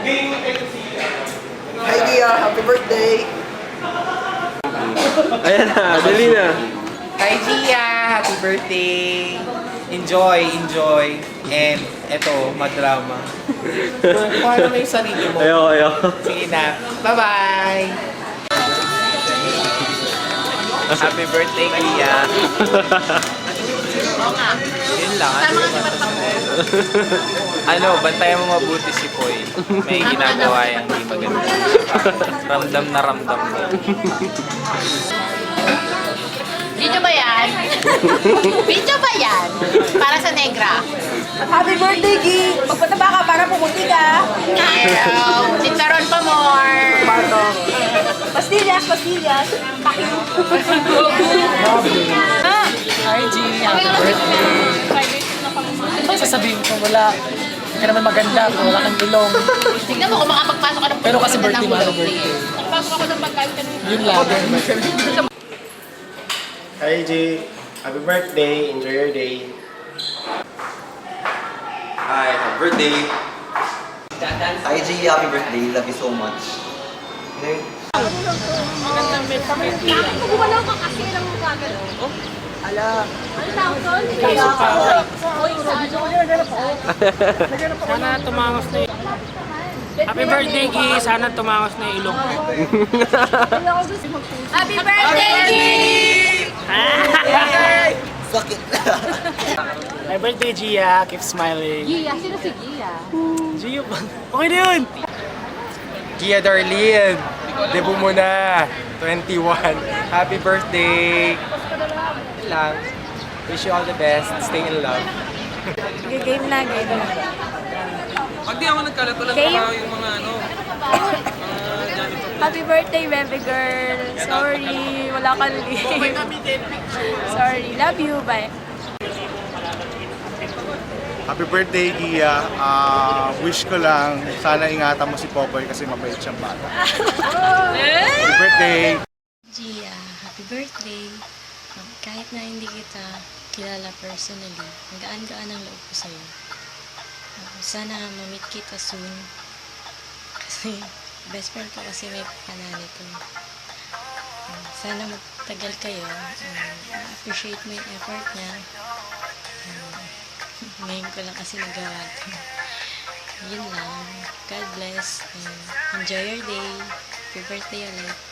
Hi Gia, happy birthday! Ayan na, dali na. Hi Gia! Happy birthday! Enjoy, enjoy. And eto, madrama. Kuha na yung sarili mo. Ayoko, ayoko. Sige na. Bye-bye! Happy birthday, Gia! Yun lang. Ano, ano, bantayan mo mabuti si Poy. May ginagawa yung hindi maganda. Ramdam na ramdam mo. Video ba yan? Video ba yan? Para sa negra. Happy birthday, Gi! Magpataba ka para pumuti ka. Ayaw. Chicharon pa more. Pastillas, pastillas. Hi, G. Happy birthday. Sasabihin ko? Wala. Hindi ka naman maganda kung wala kang ilong. Tingnan mo kung makapagpasok ka ng Pero kasi ng birthday mo, ano birthday? Nagpasok ako ng pagkain kanina. Yun lang. Hi G, happy birthday, enjoy your day. Hi, happy birthday. Hi Gia, happy birthday. Love you so much. Wala ka kasi lang mo kagano. Ala. Ano tawag doon? Kaya ako. Sana tumangos na yung... Happy birthday, Gi! Sana tumangos na yung ilong. Happy birthday, Gi! Sakit Happy birthday, Gia! Keep smiling. Gia, sino si Gia? Gia ba? Okay na yun! Gia Darlene, debut mo na. 21. Happy birthday! Lang. Wish you all the best. Stay in love. Game na, game na. Pag di ako nagkalatulan Game? yung mga ano... Happy birthday, baby girl. Sorry, wala kang leave. Sorry, love you. Bye. Happy birthday Gia, Ah, wish ko lang, sana ingatan mo si Popoy kasi mabait siyang bata. Happy birthday! Gia, happy birthday. Kahit na hindi kita kilala personally, magaan-gaan ang loob ko sa'yo. Um, sana ma-meet kita soon. Kasi best friend ko kasi may pananito. Um, sana magtagal kayo. Um, ma-appreciate mo yung effort niya. Um, ngayon ko lang kasi nagawa to. Yun lang. God bless. And enjoy your day. Happy birthday ulit.